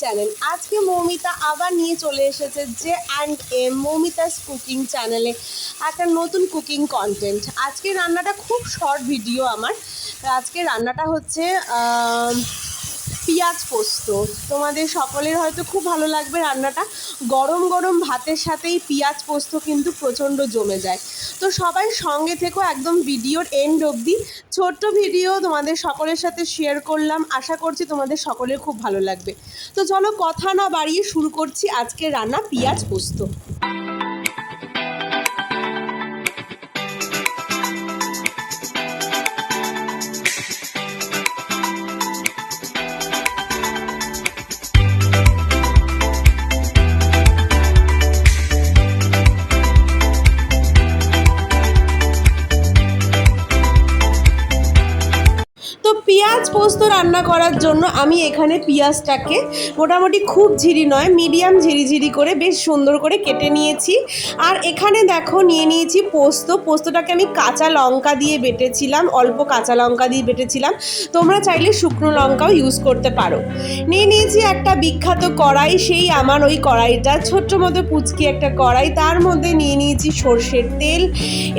Channel. আজকে মৌমিতা আবার নিয়ে চলে এসেছে যে অ্যান্ড এম, মৌমিতাস কুকিং চ্যানেলে একটা নতুন কুকিং কন্টেন্ট আজকে রান্নাটা খুব শর্ট ভিডিও আমার। আজকে রান্নাটা হচ্ছে পেঁয়াজ পোস্ত। তোমাদের সকলের হয়তো খুব ভালো লাগবে রান্নাটা। গরম গরম ভাতের সাথেই পেঁয়াজ পোস্ত কিন্তু প্রচণ্ড জমে যায়। তো সবাই সঙ্গে থেকো, একদম ভিডিওর এন্ড অবধি। ছোট্ট ভিডিও তোমাদের সকলের সাথে শেয়ার করলাম। আশা করছি তোমাদের সকলের খুব ভালো লাগবে। তো চলো কথা না বাড়িয়ে শুরু করছি আজকে রান্না পেঁয়াজ পোস্ত। পেঁয়াজ পোস্ত রান্না করার জন্য আমি এখানে পেঁয়াজটাকে মোটামুটি খুব ঝিরি নয়, মিডিয়াম ঝিরিঝিরি করে বেশ সুন্দর করে কেটে নিয়েছি। আর এখানে দেখো নিয়ে নিয়েছি পোস্ত। পোস্তটাকে আমি কাঁচা লঙ্কা দিয়ে বেটেছিলাম, অল্প কাঁচা লঙ্কা দিয়ে বেটেছিলাম। তোমরা চাইলে শুকনো লঙ্কাও ইউজ করতে পারো। নিয়ে নিয়েছি একটা বিখ্যাত কড়াই, সেই আমার ওই কড়াইটা। ছোট্ট মতো পুচকি একটা কড়াই, তার মধ্যে নিয়ে নিয়েছি সর্ষের তেল।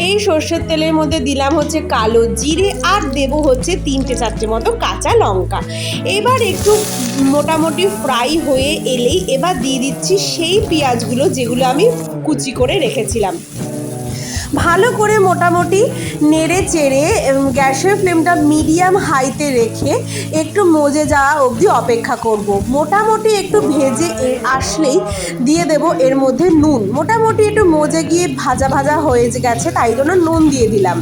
এই সর্ষের তেলের মধ্যে দিলাম হচ্ছে কালো জিরে, আর দেব হচ্ছে তিনটে চারটে মতো কাঁচা লঙ্কা। এবার একটু মোটামুটি ফ্রাই হয়ে এলেই এবার দিয়ে দিচ্ছি সেই পেঁয়াজগুলো যেগুলো আমি কুচি করে রেখেছিলাম। ভালো করে মোটামুটি নেড়ে চেড়ে গ্যাসের ফ্লেমটা মিডিয়াম হাইতে রেখে একটু মজে যাওয়া অবধি অপেক্ষা করব। মোটামুটি একটু ভেজে আসলেই দিয়ে দেব এর মধ্যে নুন। মোটামুটি একটু মজে গিয়ে ভাজা ভাজা হয়ে গেছে তাই জন্য নুন দিয়ে দিলাম।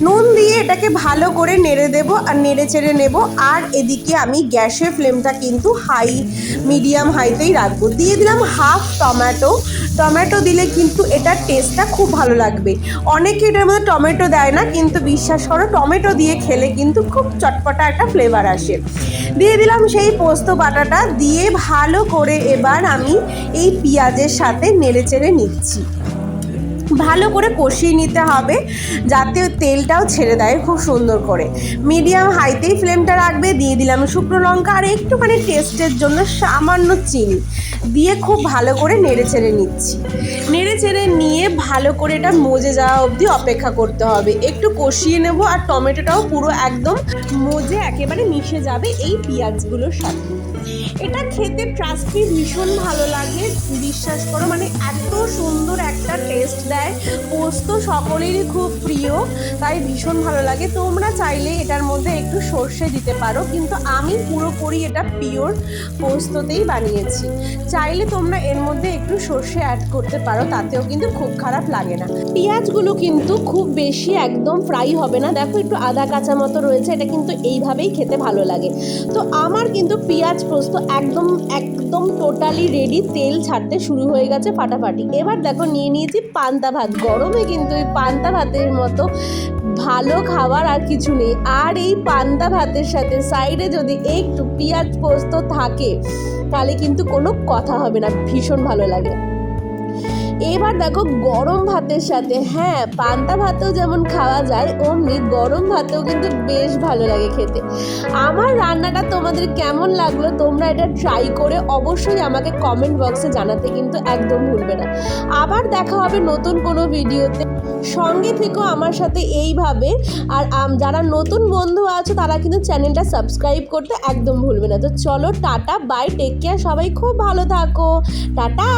নুন দিয়ে এটাকে ভালো করে নেড়ে দেব আর নেড়ে চেড়ে নেব আর এদিকে আমি গ্যাসের ফ্লেমটা কিন্তু হাই, মিডিয়াম হাইতেই রাখব। দিয়ে দিলাম হাফ টমেটো টমেটো দিলে কিন্তু এটার টেস্টটা খুব ভালো লাগবে। অনেকে এটার মধ্যে টমেটো দেয় না, কিন্তু বিশ্বাস করো, টমেটো দিয়ে খেলে কিন্তু খুব চটপটা একটা ফ্লেভার আসে। দিয়ে দিলাম সেই পোস্ত বাটাটা, দিয়ে ভালো করে এবার আমি এই পেঁয়াজের সাথে নেড়ে চেড়ে নিচ্ছি। ভালো করে কষিয়ে নিতে হবে যাতে তেলটাও ছেড়ে দেয় খুব সুন্দর করে। মিডিয়াম হাইতেই ফ্লেমটা রাখবে, দিয়ে দিলাম শুকনো লঙ্কা আর একটুখানি টেস্টের জন্য সামান্য চিনি। দিয়ে খুব ভালো করে নেড়ে ছেড়ে নিচ্ছি। নেড়ে ছেড়ে নিয়ে ভালো করে এটা মজে যাওয়া অবধি অপেক্ষা করতে হবে। একটু কষিয়ে নেব আর টমেটোটাও পুরো একদম মজে একেবারে মিশে যাবে এই পেঁয়াজগুলোর সাথে। এটা খেতে ট্রাস্টি ভীষণ ভালো লাগে, বিশ্বাস করো মানে এত সুন্দর একটা টেস্ট দেয়। পোস্ত সকলেরই খুব প্রিয়, তাই ভীষণ ভালো লাগে। তোমরা চাইলে এটার মধ্যে একটু সর্ষে দিতে পারো, কিন্তু আমি পুরোপুরি এটা পিওর পোস্ততেই বানিয়েছি। চাইলে তোমরা এর মধ্যে একটু সর্ষে অ্যাড করতে পারো, তাতেও কিন্তু খুব খারাপ লাগে না। পেঁয়াজগুলো কিন্তু খুব বেশি একদম ফ্রাই হবে না। দেখো একটু আদা কাঁচা মতো রয়েছে, এটা কিন্তু এইভাবেই খেতে ভালো লাগে। তো আমার কিন্তু পেঁয়াজ পোস্ত একদম একদম টোটালি রেডি তেল ছাড়তে শুরু হয়ে গেছে ফাটাফাটি। এবার দেখো নিয়ে নিয়েছি পান্তা ভাত। গরমে কিন্তু এই পান্তা ভাতের মতো ভালো খাবার আর কিছু নেই। আর এই পান্তা ভাতের সাথে সাইডে যদি একটু পেঁয়াজ পোস্ত থাকে, তাহলে কিন্তু কোনো কথা হবে না। ভীষণ ভালো লাগে। এবার দেখো গরম ভাতের সাথে হ্যাঁ পান্তা ভাতেও যেমন খাওয়া যায়, অমনি গরম ভাতেও কিন্তু বেশ ভালো লাগে খেতে। আমার রান্নাটা তোমাদের কেমন লাগল তোমরা এটা ট্রাই করে অবশ্যই আমাকে কমেন্ট বক্সে জানাতে কিন্তু একদম ভুলবে না। আবার দেখা হবে নতুন কোনো ভিডিওতে। সঙ্গে থেকো আমার সাথে এইভাবে। আর যারা নতুন বন্ধু আছো, তারা কিন্তু চ্যানেলটা সাবস্ক্রাইব করতে একদম ভুলবে না। তো চলো টাটা বাই টেক কেয়ার সবাই খুব ভালো থাকো। টাটা!